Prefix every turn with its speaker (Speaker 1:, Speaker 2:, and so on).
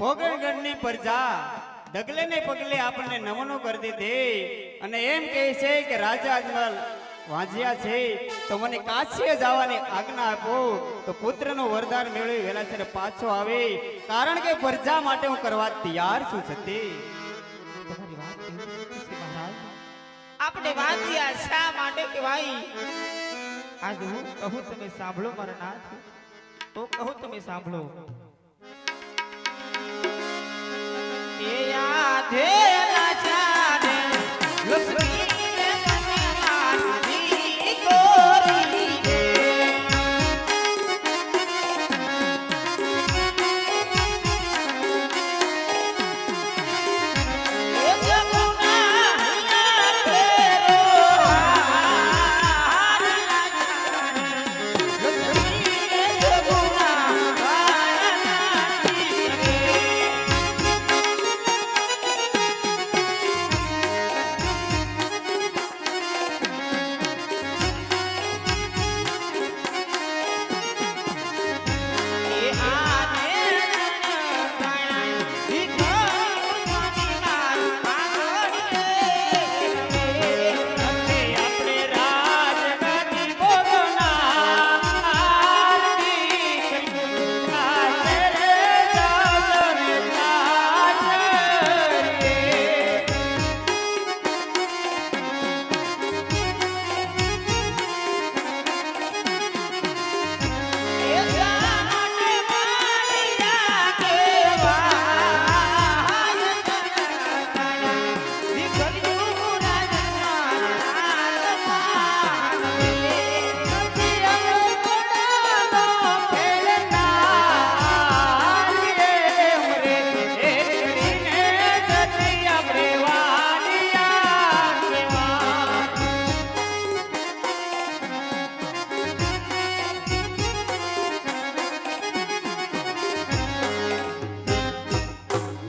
Speaker 1: પોગણગઢની પ્રજા ડગલે ને પગલે આપણને નમનો કરી દીધી. અને એમ કહે છે કે રાજા અજમલ વાંજ્યા છે તો મને કાશીએ જવાની આજ્ઞા આપો. તો પુત્રનું વરદાન મેળવી વેલા છે પાછો આવે. કારણ કે પ્રજા માટે હું કરવા તૈયાર છું સતી.
Speaker 2: આપણે વાંચ્યા શા માટે કહેવાય?
Speaker 3: આજ હું કહું તમે સાંભળો મારા નાથ. તો કહું તમે સાંભળો.
Speaker 2: એ આધે